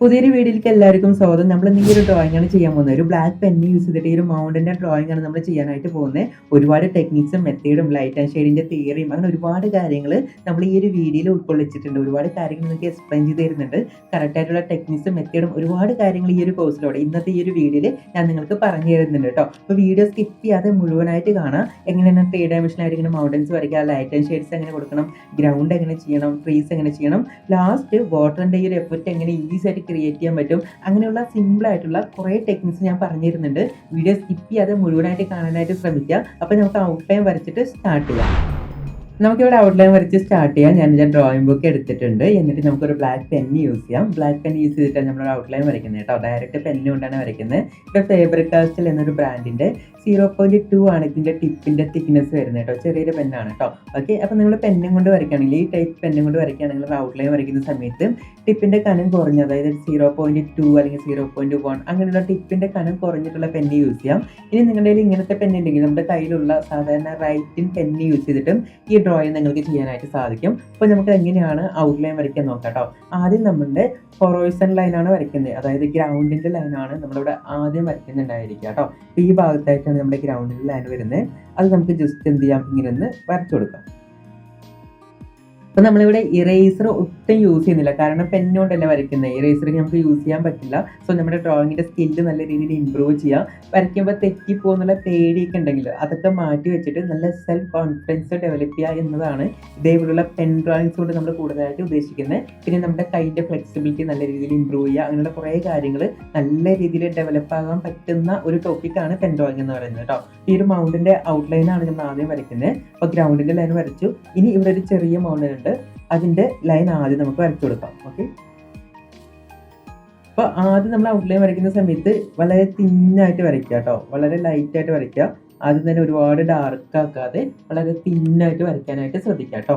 പുതിയൊരു വീഡിയോയിലേക്ക് എല്ലാവർക്കും സ്വാഗതം. നമ്മൾ ഈ ഒരു ഡ്രോയിങ് ആണ് ചെയ്യാൻ പോകുന്നത്. ഒരു ബ്ലാക്ക് പെന്ന് യൂസ് ചെയ്തിട്ട് ഈ ഒരു മൗണ്ടിന്റെ ഡ്രോയിങ് ആണ് നമ്മൾ ചെയ്യാനായിട്ട് പോകുന്നത്. ഒരുപാട് ടെക്നിക്സും മെത്തേഡും ലൈറ്റ് ആൻഡ് ഷെയ്ഡിന്റെ തിയറിയും അങ്ങനെ ഒരുപാട് കാര്യങ്ങൾ നമ്മൾ ഈ ഒരു വീഡിയോയിൽ ഉൾക്കൊള്ളിച്ചിട്ടുണ്ട്. ഒരുപാട് കാര്യങ്ങൾ നിങ്ങൾക്ക് എക്സ്പ്ലെയിൻ ചെയ്ത് തരുന്നുണ്ട്. കറക്റ്റായിട്ടുള്ള ടെക്നിക്സും മെത്തേഡും ഒരുപാട് കാര്യങ്ങൾ ഈ ഒരു കോഴ്സിലൂടെ ഇന്നത്തെ ഈ ഒരു വീഡിയോയിൽ ഞാൻ നിങ്ങൾക്ക് പറഞ്ഞു തരുന്നുണ്ട് കേട്ടോ. അപ്പോൾ വീഡിയോ സ്കിപ്പ് ചെയ്യാതെ മുഴുവനായിട്ട് കാണാം. എങ്ങനെയാണ് ത്രീ ഡയമെൻഷനായിട്ട് ഇങ്ങനെ മൗണ്ടൻസ് വരയ്ക്കുക ലൈറ്റ് ആൻഡ് ഷെയ്ഡ്സ് എങ്ങനെ കൊടുക്കണം ഗ്രൗണ്ട് എങ്ങനെ ചെയ്യണം ട്രീസ് എങ്ങനെ ചെയ്യണം ലാസ്റ്റ് വാട്ടറിന്റെ ഈ ഒരു എഫക്റ്റ് എങ്ങനെ ഈസി ആയിട്ട് ക്രിയേറ്റ് ചെയ്യാൻ പറ്റും. അങ്ങനെയുള്ള സിമ്പിളായിട്ടുള്ള കുറേ ടെക്നിക്സ് ഞാൻ പറഞ്ഞിരുന്നുണ്ട്. വീഡിയോ സ്കിപ്പ് ചെയ്യാതെ മുഴുവനായിട്ട് കാണാനായിട്ട് ശ്രമിക്കുക. അപ്പോൾ നമുക്ക് ഔട്ട്ലൈൻ വരച്ചിട്ട് സ്റ്റാർട്ട് ചെയ്യാം. നമുക്കിവിടെ ഔട്ട്ലൈൻ വരച്ച് സ്റ്റാർട്ട് ചെയ്യാം. ഞാൻ ഞാൻ ഡ്രോയിങ് ബുക്ക് എടുത്തിട്ടുണ്ട്. എന്നിട്ട് നമുക്കൊരു ബ്ലാക്ക് പെൻ യൂസ് ചെയ്യാം. ബ്ലാക്ക് പെൻ യൂസ് ചെയ്തിട്ടാണ് നമ്മൾ ഔട്ട്ലൈൻ വരയ്ക്കുന്നത് കേട്ടോ. ഡയറക്റ്റ് പെന്ന് കൊണ്ടാണ് വരയ്ക്കുന്നത്. ഇപ്പോൾ ഫേബർ കാസ്റ്റൽ എന്നൊരു ബ്രാൻഡിന്റെ സീറോ പോയിന്റ് ടു ആണ് ഇതിന്റെ ടിപ്പിന്റെ തിക്നെസ് വരുന്നത് കേട്ടോ. ചെറിയൊരു പെന്നാണ് കേട്ടോ. ഓക്കെ അപ്പോൾ നിങ്ങൾ പെന്നും കൊണ്ട് വരയ്ക്കുകയാണെങ്കിൽ ഈ ടൈപ്പ് പെന്നും കൊണ്ട് വരയ്ക്കുകയാണെങ്കിൽ ഔട്ട്ലൈൻ വരയ്ക്കുന്ന സമയത്ത് ടിപ്പിന്റെ കനം കുറഞ്ഞ അതായത് സീറോ പോയിന്റ് ടു അല്ലെങ്കിൽ സീറോ പോയിന്റ് വൺ അങ്ങനെയുള്ള ടിപ്പിന്റെ കനം കുറഞ്ഞിട്ടുള്ള പെന്ന് യൂസ് ചെയ്യാം. ഇനി നിങ്ങളുടെ കയ്യിൽ ഇങ്ങനത്തെ പെൻ ഉണ്ടെങ്കിൽ നമ്മുടെ കയ്യിലുള്ള സാധാരണ റൈറ്റിൻ പെന്ന് യൂസ് ചെയ്തിട്ടും ഈ ഡ്രോയിങ് നിങ്ങൾക്ക് ചെയ്യാനായിട്ട് സാധിക്കും. അപ്പോൾ നമുക്ക് എങ്ങനെയാണ് ഔട്ട്ലൈൻ വരയ്ക്കാൻ നോക്കാം കേട്ടോ. ആദ്യം നമ്മുടെ ഹൊറോയ്സൺ ലൈനാണ് വരയ്ക്കുന്നത്. അതായത് ഗ്രൗണ്ടിന്റെ ലൈനാണ് നമ്മളിവിടെ ആദ്യം വരയ്ക്കുന്നുണ്ടായിരിക്കുക കേട്ടോ. ഈ ഈ ഭാഗത്തായിട്ടാണ് നമ്മുടെ ഗ്രൗണ്ടിൽ ലൈൻ വരുന്നത്. അത് നമുക്ക് ജസ്റ്റ് എന്ത് ചെയ്യാം? ഇങ്ങനെ ഒന്ന് വരച്ചു കൊടുക്കാം. അപ്പോൾ നമ്മളിവിടെ ഇറേസർ ഒട്ടും യൂസ് ചെയ്യുന്നില്ല. കാരണം പെന്നോണ്ടല്ല വരയ്ക്കുന്നത് ഇറേസർ നമുക്ക് യൂസ് ചെയ്യാൻ പറ്റില്ല. സോ നമ്മുടെ ഡ്രോയിങ്ങിന്റെ സ്കില്ല് നല്ല രീതിയിൽ ഇമ്പ്രൂവ് ചെയ്യാം. വരയ്ക്കുമ്പോൾ തെറ്റിപ്പോകുന്നുള്ള പേടിയൊക്കെ ഉണ്ടെങ്കിൽ അതൊക്കെ മാറ്റി വെച്ചിട്ട് നല്ല സെൽഫ് കോൺഫിഡൻസ് ഡെവലപ്പ് ചെയ്യുക എന്നതാണ് ഇതേപോലുള്ള പെൻ ഡ്രോയിങ്സ് കൊണ്ട് നമ്മൾ കൂടുതലായിട്ട് ഉദ്ദേശിക്കുന്നത് പിന്നെ നമ്മുടെ കൈന്റെ ഫ്ലെക്സിബിലിറ്റി നല്ല രീതിയിൽ ഇമ്പ്രൂവ് ചെയ്യുക അങ്ങനെയുള്ള കുറേ കാര്യങ്ങൾ നല്ല രീതിയിൽ ഡെവലപ്പ് ആകാൻ പറ്റുന്ന ഒരു ടോപ്പിക്കാണ് പെൻ ഡ്രോയിങ് എന്ന് പറയുന്നത് കേട്ടോ ഈ ഒരു മൗണ്ടിന്റെ ഔട്ട്ലൈനാണ് നമ്മൾ ആദ്യം വരയ്ക്കുന്നത് അപ്പോൾ ഗ്രൗണ്ടിന്റെ ലൈൻ വരച്ചു. ഇനി ഇവിടെ ഒരു ചെറിയ മൗണ്ടൻ ഉണ്ട്. അതിന്റെ ലൈൻ ആദ്യം നമുക്ക് വരച്ചു കൊടുക്കാം ഓക്കെ അപ്പോൾ ആദ്യം നമ്മൾ ഔട്ട്ലൈൻ വരയ്ക്കുന്ന സമയത്ത് വളരെ തിന്നായിട്ട് വരയ്ക്കുക കേട്ടോ വളരെ ലൈറ്റ് ആയിട്ട് വരയ്ക്കുക. ആദ്യം തന്നെ ഒരുപാട് ഡാർക്ക് ആക്കാതെ വളരെ തിന്നായിട്ട് വരയ്ക്കാനായിട്ട് ശ്രദ്ധിക്കുക കേട്ടോ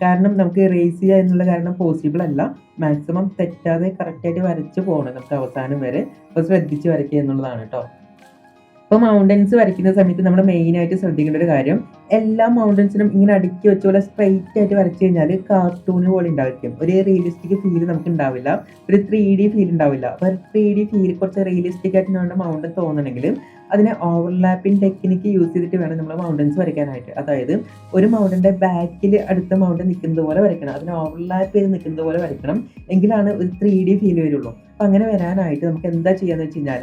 കാരണം നമുക്ക് റേസ് ചെയ്യുക എന്നുള്ള കാരണം പോസിബിൾ അല്ല. മാക്സിമം തെറ്റാതെ കറക്റ്റായിട്ട് വരച്ച് പോകണം നമുക്ക് അവസാനം വരെ. അപ്പോൾ ശ്രദ്ധിച്ച് വരയ്ക്കുക എന്നുള്ളതാണ് കേട്ടോ ഇപ്പോൾ മൗണ്ടൻസ് വരയ്ക്കുന്ന സമയത്ത് നമ്മൾ മെയിൻ ആയിട്ട് ശ്രദ്ധിക്കേണ്ട ഒരു കാര്യം എല്ലാ മൗണ്ടൻസിനും ഇങ്ങനെ അടുക്കി വെച്ച പോലെ സ്ട്രൈറ്റ് ആയിട്ട് വരച്ചു കഴിഞ്ഞാൽ കാർട്ടൂൺ പോലെ ഉണ്ടായിരിക്കും. ഒരു റിയലിസ്റ്റിക് ഫീൽ നമുക്ക് ഉണ്ടാവില്ല. ഒരു ത്രീ ഡി ഫീൽ ഉണ്ടാവില്ല. അപ്പോൾ ത്രീ ഡി ഫീൽ കുറച്ച് റിയലിസ്റ്റിക് ആയിട്ട് നമ്മുടെ മൗണ്ടൻ തോന്നണമെങ്കിൽ അതിനെ ഓവർലാപ്പിംഗ് ടെക്നിക്ക് യൂസ് ചെയ്തിട്ട് വേണം നമ്മൾ മൗണ്ടൻസ് വരയ്ക്കാനായിട്ട്. അതായത് ഒരു മൗണ്ടന്റെ ബാക്കിൽ അടുത്ത മൗണ്ടൻ നിൽക്കുന്നത് പോലെ വരയ്ക്കണം. അതിനെ ഓവർലാപ്പ് ചെയ്ത് നിൽക്കുന്നത് പോലെ വരയ്ക്കണം. എങ്കിലാണ് ഒരു ത്രീ ഡി ഫീൽ വരുള്ളൂ. അപ്പം അങ്ങനെ വരാനായിട്ട് നമുക്ക് എന്താ ചെയ്യാന്ന് വെച്ച് കഴിഞ്ഞാൽ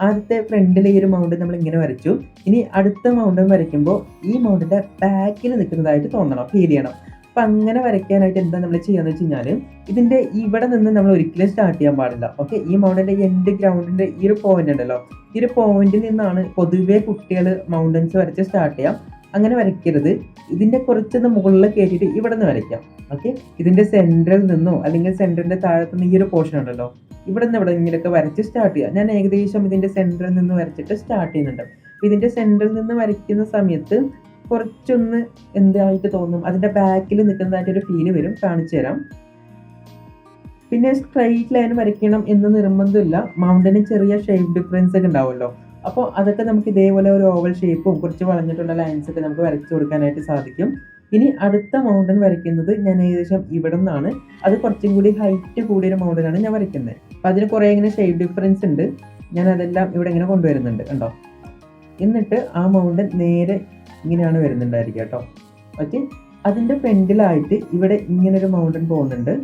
ആദ്യത്തെ ഫ്രണ്ടിലെ ഈ ഒരു മൗണ്ടൻ നമ്മൾ ഇങ്ങനെ വരച്ചു. ഇനി അടുത്ത മൗണ്ടൻ വരയ്ക്കുമ്പോൾ ഈ മൗണ്ടിന്റെ ബാക്കിൽ നിൽക്കുന്നതായിട്ട് തോന്നണം ഫീൽ ചെയ്യണം. അപ്പം അങ്ങനെ വരയ്ക്കാനായിട്ട് എന്താ നമ്മൾ ചെയ്യാന്ന് വെച്ച് കഴിഞ്ഞാൽ ഇതിന്റെ ഇവിടെ നിന്ന് നമ്മൾ ഒരിക്കലും സ്റ്റാർട്ട് ചെയ്യാൻ പാടില്ല. ഓക്കെ ഈ മൗണ്ടിന്റെ എൻഡ് ഗ്രൗണ്ടിന്റെ ഈ ഒരു പോയിന്റ് ഉണ്ടല്ലോ. ഈ ഒരു പോയിന്റിൽ നിന്നാണ് പൊതുവേ കുട്ടികൾ മൗണ്ടൻസ് വരച്ച് സ്റ്റാർട്ട് ചെയ്യാം. അങ്ങനെ വരയ്ക്കരുത്. ഇതിന്റെ കുറച്ചൊന്ന് മുകളിൽ കയറ്റിയിട്ട് ഇവിടെ നിന്ന് വരയ്ക്കാം. ഓക്കെ ഇതിന്റെ സെന്ററിൽ നിന്നോ അല്ലെങ്കിൽ സെന്ററിന്റെ താഴത്തു നിന്ന് ഈ ഒരു പോർഷൻ ഉണ്ടല്ലോ. ഇവിടെ നിന്ന് ഇവിടെ ഇങ്ങനെയൊക്കെ വരച്ച് സ്റ്റാർട്ട് ചെയ്യുക. ഞാൻ ഏകദേശം ഇതിന്റെ സെന്ററിൽ നിന്ന് വരച്ചിട്ട് സ്റ്റാർട്ട് ചെയ്യുന്നുണ്ട്. ഇതിന്റെ സെന്ററിൽ നിന്ന് വരയ്ക്കുന്ന സമയത്ത് കുറച്ചൊന്ന് എന്തായിട്ട് തോന്നും അതിന്റെ ബാക്കിൽ നിൽക്കുന്നതായിട്ട് ഒരു ഫീൽ വരും. കാണിച്ചു തരാം. പിന്നെ സ്ട്രൈറ്റ് ലൈൻ വരയ്ക്കണം എന്ന് നിർബന്ധമില്ല. മൗണ്ടന് ചെറിയ ഷേപ്പ് ഡിഫറൻസ് ഒക്കെ ഉണ്ടാവുമല്ലോ. അപ്പോൾ അതൊക്കെ നമുക്ക് ഇതേപോലെ ഒരു ഓവൽ ഷേപ്പും കുറച്ച് വളഞ്ഞിട്ടുള്ള ലൈൻസ് ഒക്കെ നമുക്ക് വരച്ചു കൊടുക്കാനായിട്ട് സാധിക്കും. ഇനി അടുത്ത മൗണ്ടൻ വരയ്ക്കുന്നത് ഞാൻ ഏകദേശം ഇവിടെ നിന്നാണ്. അത് കുറച്ചും കൂടി ഹൈറ്റ് കൂടിയൊരു മൗണ്ടനാണ് ഞാൻ വരയ്ക്കുന്നത്. അപ്പം അതിന് കുറേ ഇങ്ങനെ ഷേപ്പ് ഡിഫറൻസ് ഉണ്ട്. ഞാൻ അതെല്ലാം ഇവിടെ ഇങ്ങനെ കൊണ്ടുവരുന്നുണ്ട് കണ്ടോ? എന്നിട്ട് ആ മൗണ്ടൻ നേരെ ഇങ്ങനെയാണ് വരുന്നുണ്ടായിരിക്കുക കേട്ടോ. ഓക്കെ അതിന്റെ ഫ്രണ്ടിലായിട്ട് ഇവിടെ ഇങ്ങനൊരു മൗണ്ടൻ പോകുന്നുണ്ട്.